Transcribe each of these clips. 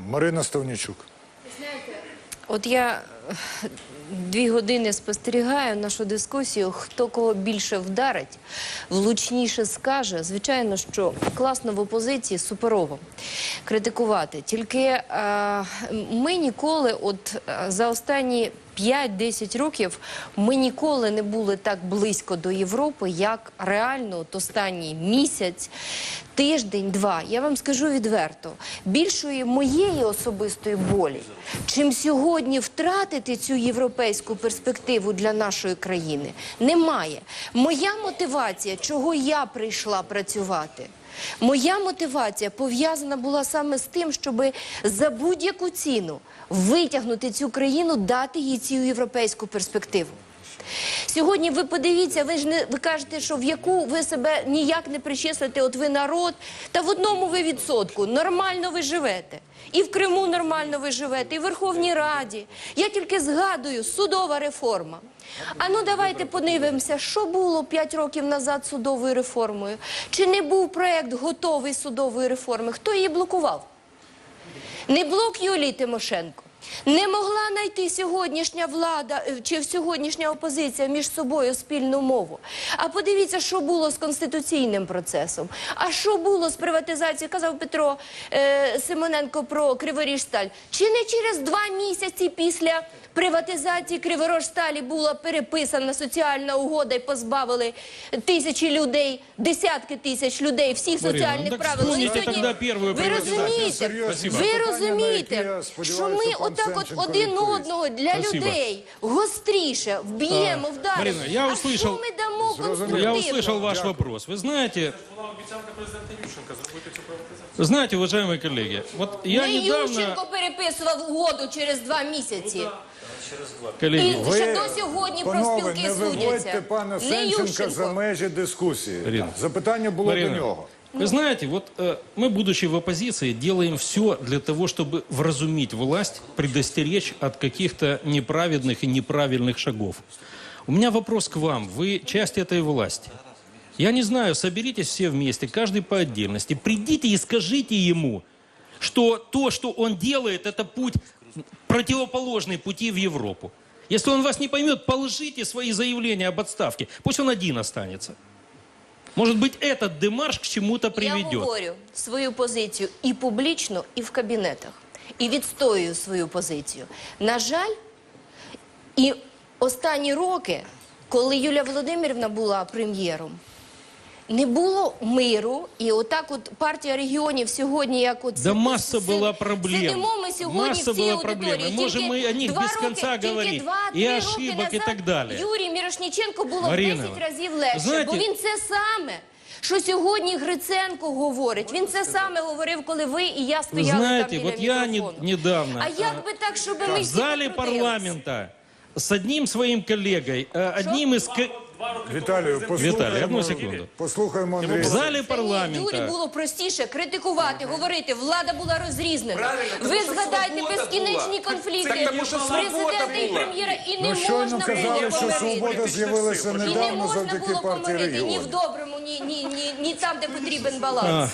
Марина Ставнічук. От я дві години спостерігаю нашу дискусію. Хто кого більше вдарить, влучніше скаже. Звичайно, що класно в опозиції суперово критикувати. Тільки ми ніколи, от за останні 5-10 років, ми ніколи не були так близько до Європи, як реально от останній місяць, тиждень, два. Я вам скажу відверто, більшої моєї особистої болі, чим сьогодні втратити цю європейську перспективу для нашої країни, немає. Моя мотивація, чого я прийшла працювати. Моя мотивація пов'язана була саме з тим, щоб за будь-яку ціну витягнути цю країну, дати їй цю європейську перспективу. Сьогодні ви подивіться, ви ж не ви кажете, що в яку ви себе ніяк не причислите, от ви народ, та в одному ви відсотку нормально ви живете. І в Криму нормально ви живете, і в Верховній Раді. Я тільки згадую судова реформа. А ну давайте подивимося, що було 5 років назад судовою реформою. Чи не був проект готовий судової реформи? Хто її блокував? Не блок Юлії Тимошенко. Не могла знайти сьогоднішня влада е, чи сьогоднішня опозиція між собою спільну мову. А подивіться, що було з конституційним процесом. А що було з приватизацією? Казав Петро е, Симоненко про Криворіжсталь. Чи не через два місяці після приватизації Криворіжсталі була переписана соціальна угода і позбавили тисячі людей, десятки тисяч людей всіх Марина, соціальних ну так правил. Ви розумієте, ви розумієте, що ми пан отак от Сенченко один відповість. одного для Спасибо. людей гостріше вб'ємо, А, вдаримо. Марина, я а услышал- що ми дамо конструктивно? Я услышал ваш вопрос. Вы знаете... Вы знаете, уважаемые коллеги, вот я Не недавно... Ющенко переписував угоду через два місяці. Коллеги, І Ви, ще до сьогодні панове, профспілки не виводьте судяться. пана Не Сенченка Ющенко. за межі дискусії. Марина. Запитання було Марина, до нього. Вы знаете, вот э, мы, будучи в оппозиции, делаем все для того, чтобы вразумить власть, предостеречь от каких-то неправедных и неправильных шагов. У меня вопрос к вам. Вы часть этой власти. Я не знаю, соберитесь все вместе, каждый по отдельности. Придите и скажите ему, что то, что он делает, это путь противоположный пути в Европу. Если он вас не поймет, положите свои заявления об отставке. Пусть он один останется. Может быть, этот демарш к чему-то Я говорю свою позицію і публічно, і в кабінетах. І відстоюю свою позицію. На жаль, і останні роки, коли Юлія Володимирівна була прем'єром, не було миру, і отак от партія регіонів сьогодні, як от Да си- масса си- была проблем. Сидимо ми сьогодні Масса в цій была проблем. аудиторії. Мы можем Тільки мы о них два без роки- конца тільки говорить. два-три И роки ошибок, и назад так далее. Юрій Мірошніченко було в Марина, 10 разів легше, знаєте- бо він це саме. Що сьогодні Гриценко говорить? Він це саме говорив, коли ви і я Вы стояли знаете, там біля вот я не- мікрофону. недавно А як би так, щоб ми в всі зале покрутились? парламента с одним своим коллегой, э, одним из... ко- Віталію, Виталий, послухаємо, одну секунду. послухаємо В залі парламенту. Юрі було простіше критикувати, говорити, влада була розрізнена. Ви згадайте безкінечні конфлікти президента і прем'єра, і не Ну, можна казали, що свобода помирити. з'явилася не недавно можна завдяки було партії помирити ні в доброму, ні, ні, ні, ні там, де потрібен баланс.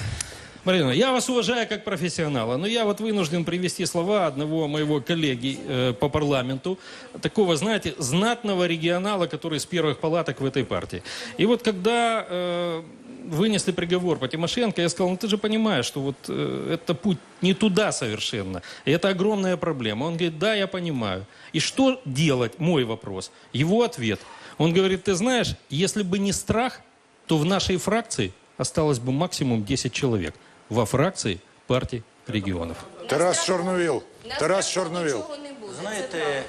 Марина, я вас уважаю как профессионала, но я вот вынужден привести слова одного моего коллеги э, по парламенту, такого, знаете, знатного регионала, который с первых палаток в этой партии. И вот когда э, вынесли приговор по Тимошенко, я сказал, ну ты же понимаешь, что вот э, это путь не туда совершенно. И это огромная проблема. Он говорит, да, я понимаю. И что делать? Мой вопрос. Его ответ. Он говорит, ты знаешь, если бы не страх, то в нашей фракции осталось бы максимум 10 человек во фракции партии регионов. Тарас Чорновіл. Тарас Чорновіл. Знаєте.